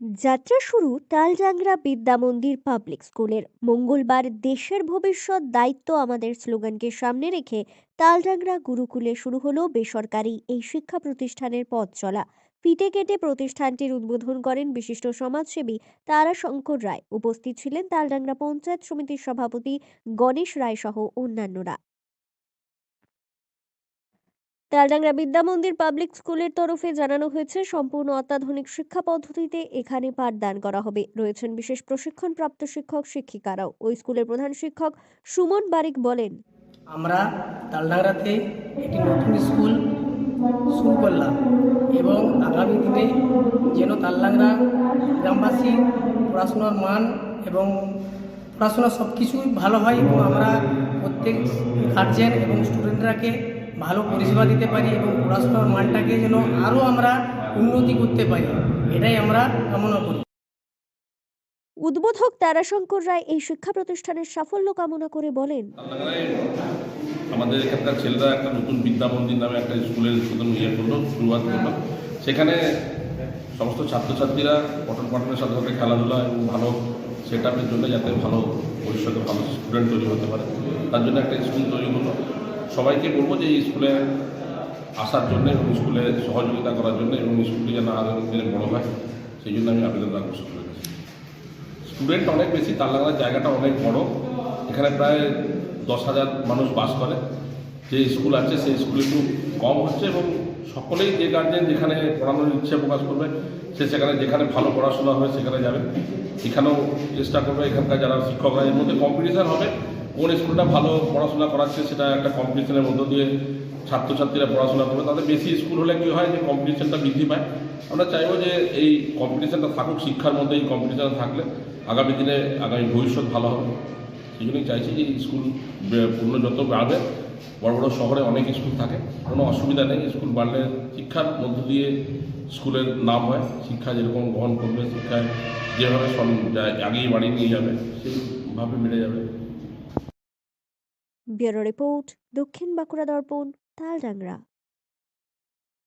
যাত্রা শুরু তালজাংরা বিদ্যা মন্দির পাবলিক স্কুলের। মঙ্গলবার দেশের ভবিষ্যৎ দায়িত্ব আমাদের স্লোগানকে সামনে রেখে তালজাংরা গুরুকুলে শুরু হলো বেসরকারি এই শিক্ষা প্রতিষ্ঠানের পথ চলা। ফিতে কেটে প্রতিষ্ঠানটির উদ্বোধন করেন বিশিষ্ট সমাজসেবী তারাশঙ্কর রায়। উপস্থিত ছিলেন তালডাংরা পঞ্চায়েত সমিতির সভাপতি গণেশ রায় সহ অন্যান্যরা। তালডাংরা বিদ্যা মন্দির পাবলিক স্কুলের তরফে জানানো হয়েছে, সম্পূর্ণ অত্যাধুনিক শিক্ষা পদ্ধতিতে এখানে পাঠদান করা হবে। রয়েছেন বিশেষ প্রশিক্ষণপ্রাপ্ত শিক্ষক, শিক্ষিকারাও। ওই স্কুলের প্রধান শিক্ষক সুমন বারিক বলেন, আমরা তালডাংরাতে একটি নতুন স্কুল শুরু করলাম এবং আগামী দিনে যেন তালডাংরা গ্রামবাসী পড়াশোনার মান এবং পড়াশোনা সব কিছুই ভালো হয় এবং আমরা প্রত্যেক গার্জেন এবং স্টুডেন্টরাকে ভালো পরিষেবা দিতে পারি এবং পড়াশোনার মানটাকে যেন আরও আমরা উন্নতি করতে পারি এটাই আমরা কামনা করি। উদ্বোধক তারাশঙ্কর রায় এই শিক্ষা প্রতিষ্ঠানের সাফল্য কামনা করে বলেন। আমাদের এখানকার ছেলেরা একটা নতুন বিদ্যা মন্দির নামে একটা স্কুলের প্রথম ইয়ে করল শুরুয়াত করল। সেখানে সমস্ত ছাত্রছাত্রীরা পঠন পাঠনের সাথে সাথে খেলাধুলা এবং ভালো সেট আপের জন্য যাতে ভালো ভবিষ্যতে ভালো স্টুডেন্ট তৈরি হতে পারে। তার জন্য একটা স্কুল তৈরি হলো। সবাইকে বলব যে স্কুলে আসার জন্য এবং স্কুলে সহযোগিতা করার জন্য এবং স্কুলটি যেন আগামী দিনে বড় হয়, সেই জন্য আমি আবেদন রাখব স্কুলের কাছে। স্টুডেন্ট অনেক বেশি, তার লাগার জায়গাটা অনেক বড়। এখানে প্রায় দশ হাজার মানুষ বাস করে। যে স্কুল আছে, সেই স্কুল একটু কম হচ্ছে এবং সকলেই যে গার্জেন যেখানে পড়ানোর ইচ্ছে প্রকাশ করবে, সে সেখানে যেখানে ভালো পড়াশোনা হবে সেখানে যাবে। এখানেও চেষ্টা করবে, এখানকার যারা শিক্ষকরা, এর মধ্যে কম্পিটিশান হবে। কোন স্কুলটা ভালো পড়াশোনা করাচ্ছে, সেটা একটা কম্পিটিশনের মধ্য দিয়ে ছাত্রছাত্রীরা পড়াশোনা করবে। তাদের বেশি স্কুল হলে কী হয় যে কম্পিটিশনটা বৃদ্ধি পায়। আমরা চাইব যে এই কম্পিটিশনটা থাকুক, শিক্ষার মধ্যে এই কম্পিটিশন থাকলে আগামী দিনে, আগামী ভবিষ্যৎ ভালো হবে। সেই জন্যই চাইছি যে স্কুল পূর্ণ যত বাড়বে। বড় বড় শহরে অনেক স্কুল থাকে, কোনো অসুবিধা নেই। স্কুল বাড়লে শিক্ষার মধ্য দিয়ে স্কুলের নাম হয়, শিক্ষা যেরকম গ্রহণ করবে, শিক্ষায় যেভাবে যা- বাড়িয়ে নিয়ে যাবে, সেইভাবে বেড়ে যাবে। ব্যুরো রিপোর্ট দক্ষিণ বাঁকুড়া দর্পণ তালডাংরা।